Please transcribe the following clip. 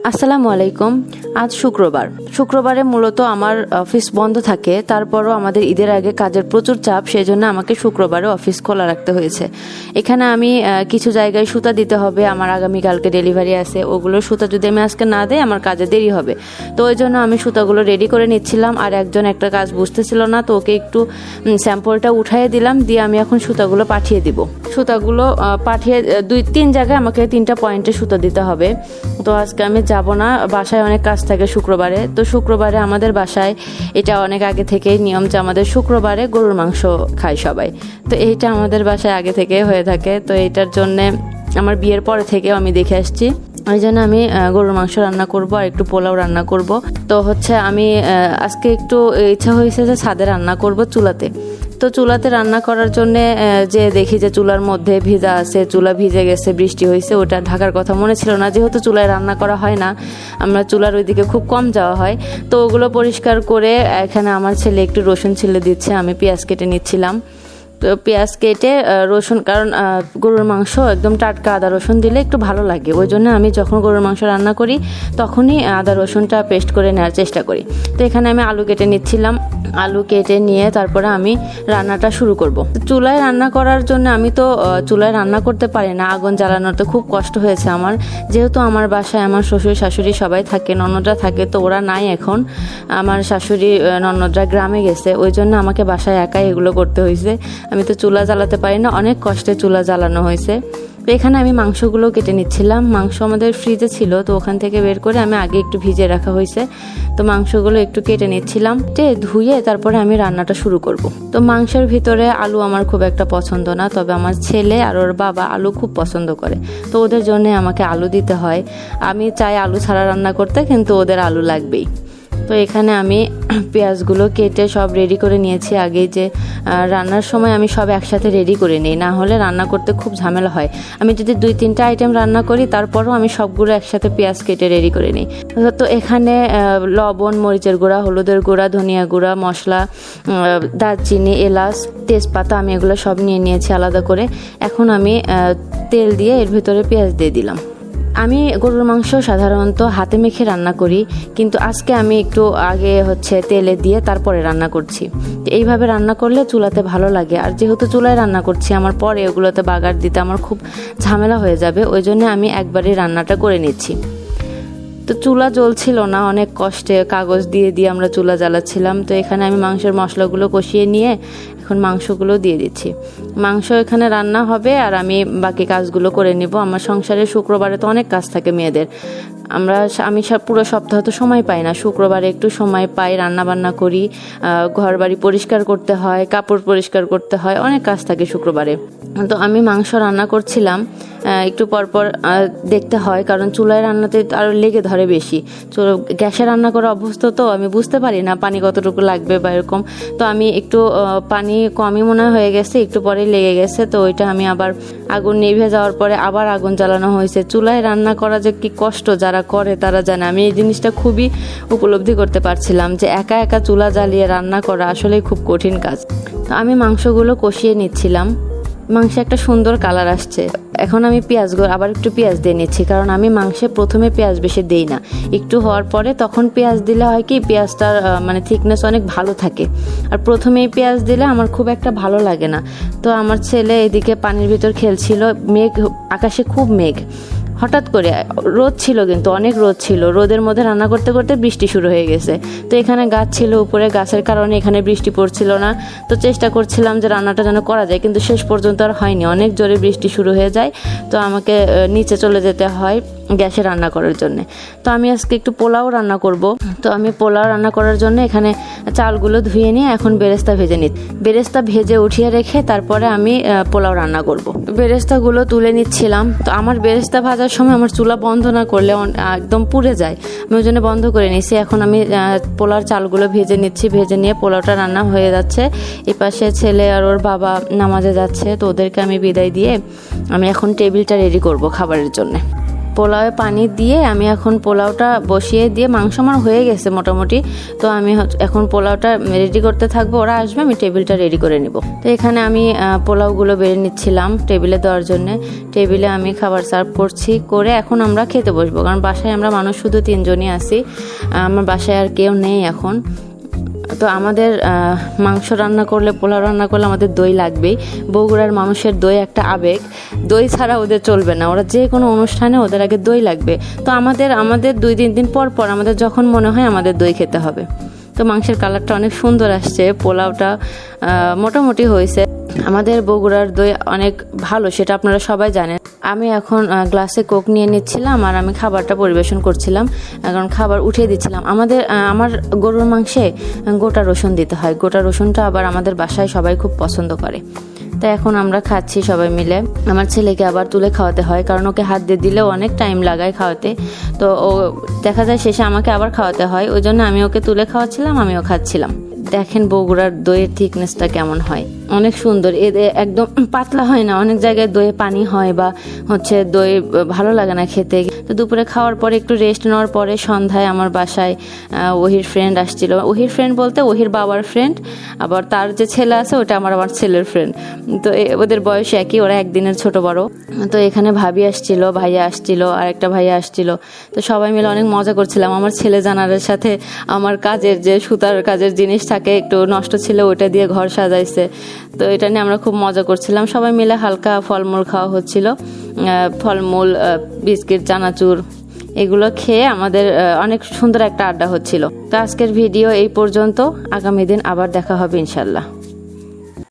আসসালামু আলাইকুম আজ শুক্রবার। শুক্রবারে মূলত আমার অফিস বন্ধ থাকে, তারপরও আমাদের ঈদের আগে কাজের প্রচুর চাপ সেই জন্য আমাকে শুক্রবারে অফিস খোলা রাখতে হয়েছে। এখানে আমি কিছু জায়গায় সুতা দিতে হবে, আমার আগামীকালকে ডেলিভারি আছে ওগুলো সুতা যদি আমি আজকে না দেয় আমার কাজে দেরি হবে। তো ওই জন্য আমি সুতাগুলো রেডি করে নিচ্ছিলাম, আর একজন একটা কাজ বুঝতেছিল না, তো ওকে একটু স্যাম্পলটা উঠাইয়ে দিলাম, দিয়ে আমি এখন সুতাগুলো পাঠিয়ে দিব। সুতাগুলো পাঠিয়ে দুই, তিন জায়গায় আমাকে তিনটা পয়েন্টে সুতা দিতে হবে। তো আজকে আমি যাব না, বাসায় অনেক কাজ থাকে শুক্রবারে, তো শুক্রবারে আমাদের বাসায়, এটা অনেক আগে থেকে নিয়ম যে আমাদের শুক্রবারে গরুর মাংস খায় সবাই। তো এইটা আমাদের বাসায় আগে থেকে হয়ে থাকে। তো এটার জন্যে আমার বিয়ের পরে থেকেও আমি দেখে আসছি। ওই জন্য আমি গরুর মাংস রান্না করব আর একটু পোলাও রান্না করব। তো হচ্ছে আমি আজকে একটু ইচ্ছা হয়েছে যে ছাদে রান্না করব চুলাতে। তো চুলাতে রান্না করার জন্য যে দেখি যে চুলার মধ্যে ভিজা আছে, চুলা ভিজে গেছে, বৃষ্টি হয়েছে ওটা ঢাকার কথা মনে ছিল না। যেহেতু চুলায় রান্না করা হয় না, আমরা চুলার ওইদিকে খুব কম যাওয়া হয়। তো ওগুলো পরিষ্কার করে, এখানে আমার ছেলে একটু রসুন ছিলে দিচ্ছে, আমি পেঁয়াজ কেটে নিচ্ছিলাম। তো পেঁয়াজ কেটে রসুন, কারণ গরুর মাংস একদম টাটকা আদা রসুন দিলে একটু ভালো লাগে। ওই জন্য আমি যখন গরুর মাংস রান্না করি, তখনই আদা রসুনটা পেস্ট করে নেওয়ার চেষ্টা করি। তো এখানে আমি আলু কেটে নিচ্ছিলাম। আলু কেটে নিয়ে তারপরে আমি রান্নাটা শুরু করব। চুলায় রান্না করার জন্য আমি তো চুলায় রান্না করতে পারি না। আগুন জ্বালানোর জ্বালানোতে খুব কষ্ট হয়েছে আমার। যেহেতু আমার বাসায় আমার শ্বশুর, শাশুড়ি সবাই থাকে, ননদরা থাকে, তো ওরা নাই এখন। আমার শাশুড়ি ননদরা গ্রামে গেছে। ওই জন্য আমাকে বাসায় একাই এগুলো করতে হয়েছে আমি তো চুলা জ্বালাতে পারি না, অনেক কষ্টে চুলা জ্বালানো হয়েছে। তো এখানে আমি মাংসগুলো কেটে নিচ্ছিলাম। মাংস আমাদের ফ্রিজে ছিল, তো ওখান থেকে বের করে আমি আগে একটু ভিজে রাখা হয়েছে। তো মাংসগুলো একটু কেটে নিচ্ছিলাম, তে ধুয়ে তারপরে আমি রান্নাটা শুরু করব। তো মাংসের ভিতরে আলু আমার খুব একটা পছন্দ না, তবে আমার ছেলে আর ওর বাবা আলু খুব পছন্দ করে। তো ওদের জন্য আমাকে আলু দিতে হয়। আমি চাই আলু ছাড়া রান্না করতে, কিন্তু ওদের আলু লাগবেই। তো এখানে আমি পেঁয়াজগুলো কেটে সব রেডি করে নিয়েছি। আগে যে রান্নার সময় আমি সব একসাথে রেডি করে নিই। না হলে রান্না করতে খুব ঝামেলা হয়। আমি যদি দুই, তিনটা আইটেম রান্না করি, তারপরও আমি সবগুলো একসাথে পেঁয়াজ কেটে রেডি করে নিই। তো এখানে লবণ, মরিচের গুঁড়া, হলুদের গুঁড়া, ধনিয়া গুঁড়া, মশলা দারচিনি, এলাচ, তেজপাতা আমি এগুলো সব নিয়ে নিয়েছি আলাদা করে। এখন আমি তেল দিয়ে এর ভিতরে পেঁয়াজ দিয়ে দিলাম। আমি গরুর মাংস সাধারণত হাতে মেখে রান্না করি, কিন্তু আজকে আমি একটু আগে হচ্ছে তেলে দিয়ে তারপরে রান্না করছি। এইভাবে রান্না করলে চুলাতে ভালো লাগে। আর যেহেতু চুলায় রান্না করছি, আমার পরে ওগুলোতে বাগার দিতে আমার খুব ঝামেলা হয়ে যাবে, ওই জন্য আমি একবারই রান্নাটা করে নিচ্ছি। তো চুলা জ্বলছিল না, অনেক কষ্টে কাগজ দিয়ে দিয়ে আমরা চুলা জ্বালাচ্ছিলাম। তো এখানে আমি মাংসের মশলাগুলো কষিয়ে নিয়ে এখন মাংসগুলো দিয়ে দিচ্ছি। মাংস এখানে রান্না হবে আর আমি বাকি কাজগুলো করে নিব। আমার সংসারে শুক্রবারে তো অনেক কাজ থাকে মেয়েদের। আমরা আমি সব পুরো সপ্তাহ তো সময় পাই না। শুক্রবারে একটু সময় পাই রান্না বান্না করি ঘর বাড়ি পরিষ্কার করতে হয় কাপড় পরিষ্কার করতে হয় অনেক কাজ থাকে শুক্রবারে। তো আমি মাংস রান্না করছিলাম একটু পরপর দেখতে হয় কারণ চুলায় রান্নাতে আরও লেগে ধরে বেশি। চুলো- গ্যাসে রান্না করা অভ্যস্ত তো আমি বুঝতে পারি না পানি কতটুকু লাগবে বা এরকম। তো আমি একটু আহ, পানি কমই মনে হয় গেছে, একটু পরে লেগে গেছে, তো ওইটা আমি আবার আগুন নিভে যাওয়ার পরে আবার আগুন জ্বালানো হয়েছে। চুলায় রান্না করা যে কি কষ্ট যারা করে তারা জানে। আমি এই জিনিসটা খুবই উপলব্ধি করতে পারছিলাম যে একা একা চুলা জ্বালিয়ে রান্না করা আসলেই খুব কঠিন কাজ। তো আমি মাংসগুলো কষিয়ে নিচ্ছিলাম। মাংসে একটা সুন্দর কালার আসছে। এখন আমি পেঁয়াজগুলো আবার একটু পেঁয়াজ দিয়ে নিচ্ছি, কারণ আমি মাংসে প্রথমে পেঁয়াজ বেশি দিই না। একটু হওয়ার পরে তখন পেঁয়াজ দিলে হয় কি, পেঁয়াজটার মানে থিকনেস অনেক ভালো থাকে। আর প্রথমেই পেঁয়াজ দিলে আমার খুব একটা ভালো লাগে না। তো আমার ছেলে এদিকে পানির ভিতর খেলছিল, মেঘ, আকাশে খুব মেঘ। হঠাৎ করে, রোদ ছিল কিন্তু, অনেক রোদ ছিল। রোদের মধ্যে রান্না করতে করতে বৃষ্টি শুরু হয়ে গেছে। তো এখানে গাছ ছিল উপরে, গাছের কারণে এখানে বৃষ্টি পড়ছিল না। তো চেষ্টা করছিলাম যে রান্নাটা যেন করা যায়, কিন্তু শেষ পর্যন্ত আর হয়নি। অনেক জোরে বৃষ্টি শুরু হয়ে যায়। তো আমাকে নিচে চলে যেতে হয় গ্যাসে রান্না করার জন্য। তো আমি আজকে একটু পোলাও রান্না করব। তো আমি পোলাও রান্না করার জন্য এখানে চালগুলো ধুয়ে নিয়ে এখন বেরেস্তা ভেজে নিই বেরেস্তা ভেজে উঠিয়ে রেখে তারপরে আমি পোলাও রান্না করব। বেরেস্তাগুলো তুলে নিচ্ছিলাম। তো আমার বেরেস্তা ভাজার সময় আমার চুলা বন্ধ না করলে একদম পুড়ে যায়। আমি ওই জন্য বন্ধ করে নিয়েছি। এখন আমি পোলার চালগুলো ভেজে নিচ্ছি। ভেজে নিয়ে পোলাওটা রান্না হয়ে যাচ্ছে। এপাশে পাশে ছেলে আর ওর বাবা নামাজে যাচ্ছে। তো ওদেরকে আমি বিদায় দিয়ে আমি এখন টেবিলটা রেডি করব খাবারের জন্য। পোলাওয়ে পানি দিয়ে আমি এখন পোলাওটা বসিয়ে দিয়ে মাংস আমার হয়ে গেছে মোটামুটি। তো আমি এখন পোলাওটা রেডি করতে থাকব। ওরা আসবে, আমি টেবিলটা রেডি করে নিব। তো এখানে আমি পোলাওগুলো বেড়ে নিচ্ছিলাম টেবিলে দেওয়ার জন্য। টেবিলে আমি খাবার সার্ভ করছি, করে এখন আমরা খেতে বসবো। কারণ বাসায় আমরা মানুষ শুধু তিনজনই আছি। আমার বাসায় আর কেউ নেই এখন। তো আমাদের মাংস রান্না করলে, পোলাও রান্না করলে আমাদের দই লাগবেই। বগুড়ার মানুষের দই একটা আবেগ। দই ছাড়া ওদের চলবে না। ওরা যে কোনো অনুষ্ঠানে ওদের আগে দই লাগবে। তো আমাদের আমাদের দুই তিন দিন পর পর আমাদের যখন মনে হয় আমাদের দই খেতে হবে। তো মাংসের কালারটা অনেক সুন্দর আসছে, পোলাওটা মোটামুটি হয়েছে। আমাদের বগুড়ার দই অনেক ভালো, সেটা আপনারা সবাই জানেন। আমি এখন গ্লাসে কোক নিয়ে নিচ্ছিলাম আর আমি খাবারটা পরিবেশন করছিলাম। কারণ খাবার উঠিয়ে দিচ্ছিলাম। আমাদের আমার গরুর মাংসে গোটা রসুন দিতে হয়। গোটা রসুনটা আবার আমাদের বাসায় সবাই খুব পছন্দ করে। তাই এখন আমরা খাচ্ছি সবাই মিলে। আমার ছেলেকে আবার তুলে খাওয়াতে হয়, কারণ ওকে হাত দিয়ে দিলে অনেক টাইম লাগায় খাওয়াতে। তো ও দেখা যায় শেষে আমাকে আবার খাওয়াতে হয়, ওই জন্য আমি ওকে তুলে খাওয়াচ্ছিলাম, আমিও খাচ্ছিলাম। দেখেন বগুড়ার দইয়ের থিকনেসটা কেমন হয়। অনেক সুন্দর। এ একদম পাতলা হয় না, অনেক জায়গায় দইয়ে পানি হয় বা হচ্ছে দই ভালো লাগে না খেতে। তো দুপুরে খাওয়ার পরে একটু রেস্ট নেওয়ার পরে সন্ধ্যায় আমার বাসায় ওহির ফ্রেন্ড আসছিল। ওহির ফ্রেন্ড বলতে ওহির বাবার ফ্রেন্ড আবার তার যে ছেলে আছে ওটা আমার আমার ছেলের ফ্রেন্ড তো ওদের বয়স একই, ওরা একদিনের ছোট বড়। তো এখানে ভাবি আসছিল, ভাইয়া আসছিল, আর একটা ভাইয়া আসছিল। তো সবাই মিলে অনেক মজা করছিলাম। আমার ছেলে জানারের সাথে আমার কাজের যে সুতার কাজের জিনিস থাকে, একটু নষ্ট ছিল ওটা দিয়ে ঘর সাজাইছে। তো এটা নিয়ে আমরা খুব মজা করছিলাম। সবাই মিলে হালকা ফলমূল খাওয়া হচ্ছিল। ফলমূল বিস্কিট, চানাচুর, এগুলো খেয়ে আমাদের অনেক সুন্দর একটা আড্ডা হচ্ছিল। তো আজকের ভিডিও এই পর্যন্ত। আগামী দিন আবার দেখা হবে ইনশাল্লাহ